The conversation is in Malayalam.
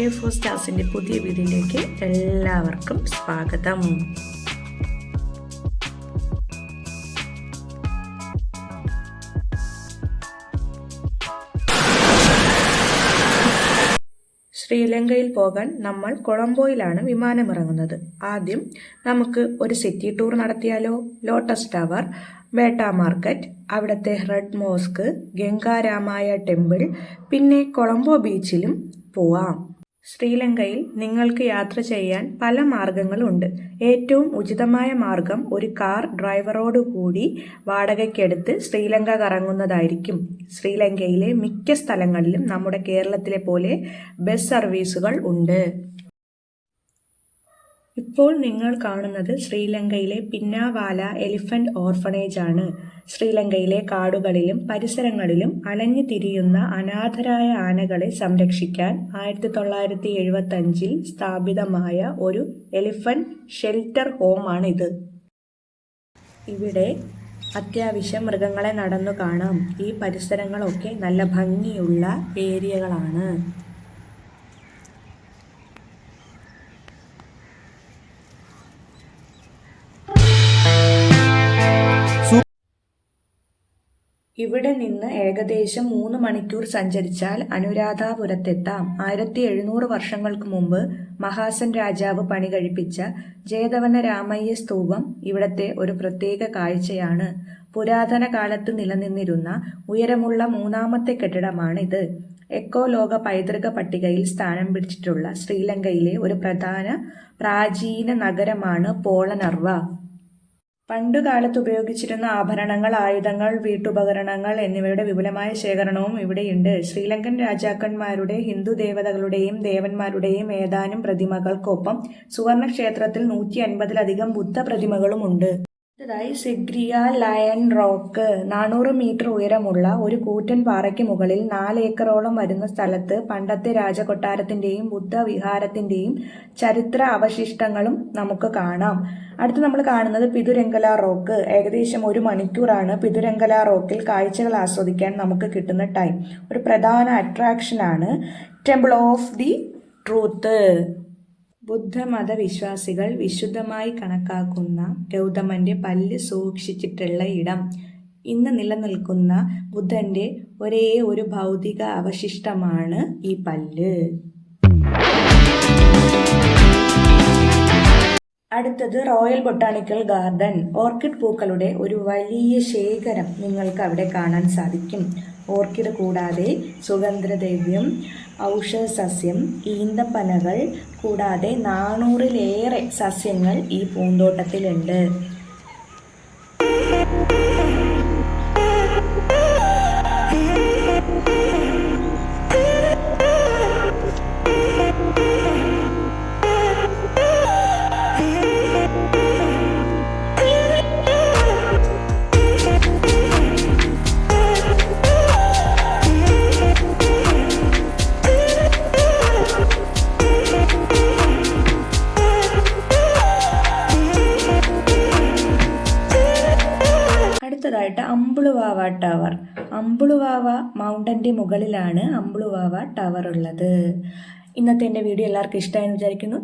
എ ഫോർ സ്റ്റാർസിന്റെ പുതിയ വീഡിയോയിലേക്ക് എല്ലാവർക്കും സ്വാഗതം. ശ്രീലങ്കയിൽ പോകാൻ നമ്മൾ കൊളംബോയിലാണ് വിമാനമിറങ്ങുന്നത്. ആദ്യം നമുക്ക് ഒരു സിറ്റി ടൂർ നടത്തിയാലോ? ലോട്ടസ് ടവർ ബേട്ട മാർക്കറ്റ് അവിടുത്തെ റെഡ് മോസ്ക് ഗംഗാരാമായ ടെമ്പിൾ പിന്നെ കൊളംബോ ബീച്ചിലും പോവാം. ശ്രീലങ്കയിൽ നിങ്ങൾക്ക് യാത്ര ചെയ്യാൻ പല മാർഗങ്ങളുണ്ട്. ഏറ്റവും ഉചിതമായ മാർഗം ഒരു കാർ ഡ്രൈവറോട് കൂടി വാടകയ്ക്കെടുത്ത് ശ്രീലങ്ക കറങ്ങുന്നതായിരിക്കും. ശ്രീലങ്കയിലെ മിക്ക സ്ഥലങ്ങളിലും നമ്മുടെ കേരളത്തിലെ പോലെ ബസ് സർവീസുകൾ ഉണ്ട്. ഇപ്പോൾ നിങ്ങൾ കാണുന്നത് ശ്രീലങ്കയിലെ പിന്നാവാല എലിഫന്റ് ഓർഫണേജ് ആണ് ശ്രീലങ്കയിലെ കാടുകളിലും പരിസരങ്ങളിലും അലഞ്ഞു തിരിയുന്ന അനാഥരായ ആനകളെ സംരക്ഷിക്കാൻ ആയിരത്തി തൊള്ളായിരത്തി എഴുപത്തി അഞ്ചിൽ സ്ഥാപിതമായ ഒരു എലിഫന്റ് ഷെൽട്ടർ ഹോമാണിത്. ഇവിടെ അത്യാവശ്യം മൃഗങ്ങളെ നടന്നു കാണാം. ഈ പരിസരങ്ങളൊക്കെ നല്ല ഭംഗിയുള്ള ഏരിയകളാണ്. ഇവിടെ നിന്ന് ഏകദേശം മൂന്ന് മണിക്കൂർ സഞ്ചരിച്ചാൽ അനുരാധാപുരത്തെത്താം. ആയിരത്തി എഴുന്നൂറ് വർഷങ്ങൾക്ക് മുമ്പ് മഹാസൻ രാജാവ് പണി കഴിപ്പിച്ച ജയതവന രാമയ്യ സ്തൂപം ഇവിടത്തെ ഒരു പ്രത്യേക കാഴ്ചയാണ്. പുരാതന കാലത്ത് നിലനിന്നിരുന്ന ഉയരമുള്ള മൂന്നാമത്തെ കെട്ടിടമാണിത്. എക്കോ ലോക പൈതൃക പട്ടികയിൽ സ്ഥാനം പിടിച്ചിട്ടുള്ള ശ്രീലങ്കയിലെ ഒരു പ്രധാന പ്രാചീന നഗരമാണ് പോളനർവ. പണ്ടുകാലത്ത് ഉപയോഗിച്ചിരുന്ന ആഭരണങ്ങൾ ആയുധങ്ങൾ വീട്ടുപകരണങ്ങൾ എന്നിവയുടെ വിപുലമായ ശേഖരണവും ഇവിടെയുണ്ട്. ശ്രീലങ്കൻ രാജാക്കന്മാരുടെ ഹിന്ദു ദേവതകളുടെയും ദേവന്മാരുടെയും ഏതാനും പ്രതിമകൾക്കൊപ്പം സുവർണ ക്ഷേത്രത്തിൽ നൂറ്റി അൻപതിലധികം ബുദ്ധ പ്രതിമകളുമുണ്ട്. അടുത്തതായി സിഗ്രിയ ലയൺ റോക്ക്. നാനൂറ് മീറ്റർ ഉയരമുള്ള ഒരു കൂറ്റൻ പാറയ്ക്ക് മുകളിൽ നാല് ഏക്കറോളം വരുന്ന സ്ഥലത്ത് പണ്ടത്തെ രാജകൊട്ടാരത്തിന്റെയും ബുദ്ധവിഹാരത്തിന്റെയും ചരിത്ര അവശിഷ്ടങ്ങളും നമുക്ക് കാണാം. അടുത്ത് നമ്മൾ കാണുന്നത് പിതുരംഗല റോക്ക്. ഏകദേശം ഒരു മണിക്കൂറാണ് പിതുരംഗല റോക്കിൽ കാഴ്ചകൾ ആസ്വദിക്കാൻ നമുക്ക് കിട്ടുന്ന ടൈം. ഒരു പ്രധാന അട്രാക്ഷനാണ് ടെമ്പിൾ ഓഫ് ദി ട്രൂത്ത് ബുദ്ധമത വിശ്വാസികൾ വിശുദ്ധമായി കണക്കാക്കുന്ന ഗൗതമന്റെ പല്ല് സൂക്ഷിച്ചിട്ടുള്ള ഇടം. ഇന്ന് നിലനിൽക്കുന്ന ബുദ്ധന്റെ ഒരേ ഒരു ഭൗതിക അവശിഷ്ടമാണ് ഈ പല്ല്. അടുത്തത് റോയൽ ബൊട്ടാണിക്കൽ ഗാർഡൻ. ഓർക്കിഡ് പൂക്കളുടെ ഒരു വലിയ ശേഖരം നിങ്ങൾക്ക് അവിടെ കാണാൻ സാധിക്കും. ഓർക്കിഡ് കൂടാതെ സുഗന്ധദ്രവ്യം ഔഷധസസ്യം ഈന്തപ്പനകൾ കൂടാതെ നാനൂറിലേറെ സസ്യങ്ങൾ ഈ പൂന്തോട്ടത്തിലുണ്ട്. അമ്പുളുവാവ ടവർ. അമ്പുളുവാവ മൗണ്ടന്റെ മുകളിലാണ് അമ്പുളുവാവ ടവർ ഉള്ളത് ഇന്നത്തെ എന്റെ വീഡിയോ എല്ലാവർക്കും ഇഷ്ടമായെന്ന് വിചാരിക്കുന്നു.